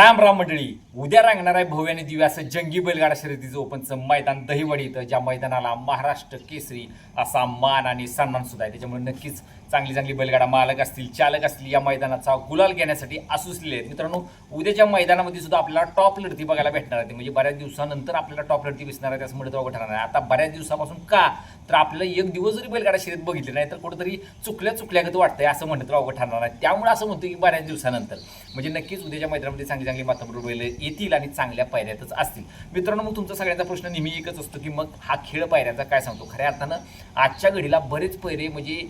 राम राम मंडळी. उद्या रांगणार आहे भव्य आणि दिव्य असं जंगी बैलगाडा शर्यतीचं ओपनचं मैदान दहिवडी इथं ज्या मैदानाला महाराष्ट्र केसरी असा मान आणि सन्मान सुद्धा आहे. त्याच्यामुळे नक्कीच चांगली चांगली बैलगाडा मालक असतील चालक असतील या मैदानाचा गुलाल घेण्यासाठी असुसलेले आहेत. मित्रांनो उद्याच्या मैदानामध्ये सुद्धा आपल्याला टॉप लढती बघायला भेटणार आहे म्हणजे बऱ्याच दिवसानंतर आपल्याला टॉप लढती दिसणार आहे असं म्हणत अवघड ठरणार आहे आता बऱ्याच दिवसापासून का? तर आपल्याला एक दिवस जरी बैलगाडा शर्यत बघितली नाही तर कुठेतरी चुकल्या चुकल्यागत वाटतंय असं म्हणत तर अवघड ठरणार आहे त्यामुळे असं म्हणतो की बऱ्याच दिवसानंतर. म्हणजे नक्कीच उद्याच्या मैदानामध्ये चांगली चांगली माताबरोबर बैल येतील आणि चांगल्या पायऱ्यातच असतील. मित्रांनो मग तुमचा सगळ्यांचा प्रश्न नेहमी एकच असतो की मग हा खेळ पायऱ्याचा काय सांगतो? खऱ्या अर्थानं आजच्या घडीला बरेच पैरे म्हणजे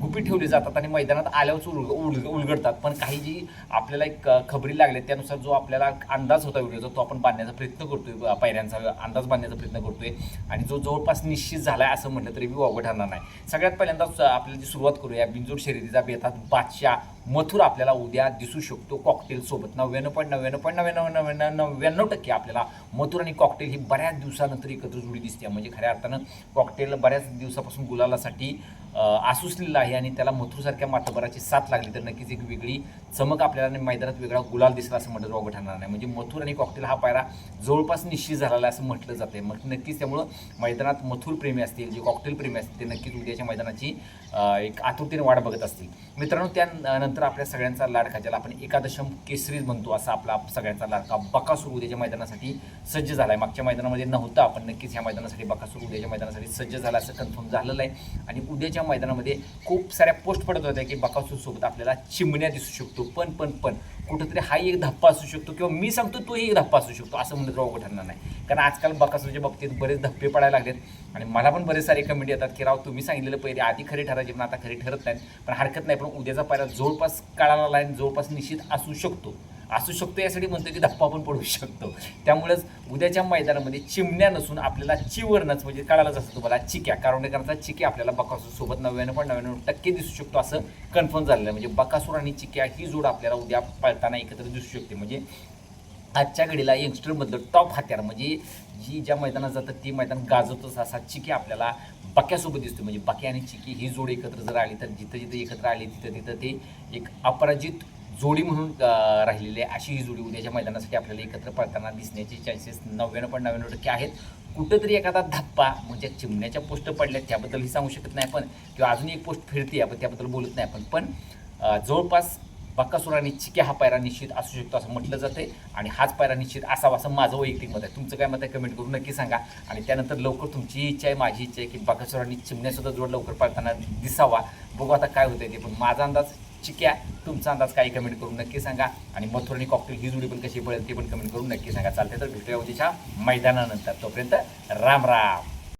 गुपी ठेवले जातात आणि मैदानात आल्यावरच उलग उलग उलगडतात. पण काही जी आपल्याला एक खबरी लागले त्यानुसार जो आपल्याला अंदाज होता व्हिडिओचा तो आपण बांधण्याचा प्रयत्न करतोय. पायऱ्यांचा अंदाज बांधण्याचा प्रयत्न करतोय. आणि जो जवळपास निश्चित झाला आहे असं म्हटलं तरी मी वावगं ठरणार नाही. सगळ्यात पहिल्यांदाच आपल्याला जी सुरुवात करूया बिंजोड शर्यतीचा बेतात बादशाह मथुर आपल्याला उद्या दिसू शकतो. कॉकटेल सोबत नव्याण्णव पॉईंट नव्याण्णव पॉईंट नव्याण्णव नव्याण्णव नव्याण्णव टक्के आपल्याला मथुर आणि कॉकटेल ही बऱ्याच दिवसानंतर एकत्र जुळी दिसते. म्हणजे खऱ्या अर्थानं कॉकटेल बऱ्याच दिवसापासून गुलालासाठी आसुसलेला आहे आणि त्याला मथुरसारख्या मातबराची साथ लागली तर नक्कीच एक वेगळी चमक आपल्याला मैदानात वेगळा गुलाल दिसला असं म्हटलं वावगं ठरणार नाही. म्हणजे मथुर आणि कॉकटेल हा पायरा जवळपास निश्चित झालेला आहे असं म्हटलं जाते मग नक्कीच त्यामुळं मैदानात मथुर प्रेमी असतील जे कॉकटेल प्रेमी असतील ते नक्कीच उद्याच्या मैदानाची एक आतुरतेने वाट बघत असतील. मित्रांनो त्यानंतर आपल्या सगळ्यांचा लाडका ज्याला आपण एकादशम केसरीच म्हणतो असा आपला सगळ्यांचा लाडका बकासूर उद्याच्या मैदानासाठी सज्ज झाला आहे मागच्या मैदानामध्ये नव्हता पण नक्कीच ह्या मैदानासाठी बकासूर उद्याच्या मैदानासाठी सज्ज झाला असं कन्फर्म झालेलं आहे. आणि उद्याच्या मैदानामध्ये खूप साऱ्या पोस्ट पडत होत्या की बकासूरसोबत आपल्याला चिमण्या दिसू शकतो. पण पण पण कुठंतरी हा एक धप्पा असू शकतो किंवा मी सांगतो तोही एक धप्पा असू शकतो असं म्हणत तर ठरणार नाही. कारण आजकाल बकासूरच्या बाबतीत बरेच धप्पे पडायला लागलेत आणि मला पण बरेच सारे कमेंट येतात की राव तुम्ही सांगितलेलं पहिले आधी खरे ठरायचे पण आता खरे ठरत नाहीत. पण हरकत नाही पण उद्याचा पायरा जवळपास काळाला लाईन जवळपास निश्चित असू शकतो. असू शकतो यासाठी म्हणतो की धप्पा पण पडू शकतो. त्यामुळेच उद्याच्या मैदानामध्ये चिमण्या नसून आपल्याला चिवरणच म्हणजे कळायलाच असतं तुम्हाला चिक्या. कारोंडेकरांचा चिक्या आपल्याला बकासूर सोबत नव्याण्णव पण नव्याण्णव टक्के दिसू शकतो असं कन्फर्म झालेलं आहे. म्हणजे बकासूर आणि चिक्या ही जोड आपल्याला उद्या पळताना एकत्र दिसू शकते. म्हणजे आजच्या घडीला यंगस्टरमधलं टॉप हत्यार म्हणजे जी ज्या मैदानात जातात ती मैदान गाजवतच असा चिकी आपल्याला बक्यासोबत दिसतो म्हणजे बक्या आणि चिकी ही जोड एकत्र जर आली तर जिथं जिथं एकत्र आली तिथं तिथं ते एक अपराजित जोडी म्हणून राहिलेली आहे. अशी ही जोडी उद्याच्या मैदानासाठी आपल्याला एकत्र पळताना दिसण्याचे चान्सेस नव्याण्णव पण नव्याण्णव टक्के आहेत. कुठंतरी एखादा धप्पा म्हणजे चिमण्याच्या पोस्ट पडल्या त्याबद्दलही सांगू शकत नाही आपण. किंवा अजून एक पोस्ट फिरते आपण त्याबद्दल बोलत नाही आपण. पण जवळपास बक्कासुराने आणि चिक्या हा पायरा निश्चित असू शकतो असं म्हटलं जाते आणि हाच पायरा निश्चित असावा असं माझं वैयक्तिक मत आहे. तुमचं काय मत आहे कमेंट करून नक्की सांगा. आणि त्यानंतर लवकर तुमची इच्छा आहे माझी इच्छा आहे की बक्कासूर आणि चिमण्यासुद्धा जोड लवकर पाळताना दिसावा. बघू आता काय होतं ते. पण माझा अंदाज चिक्या तुमचा अंदाज काही कमेंट करून नक्की सांगा. आणि मथुर आणि कॉकटेल ही जोडी पण कशी पडेल ते पण कमेंट करून नक्की सांगा. चालते तर भेटूया उद्याच्या मैदानानंतर. तोपर्यंत राम राम.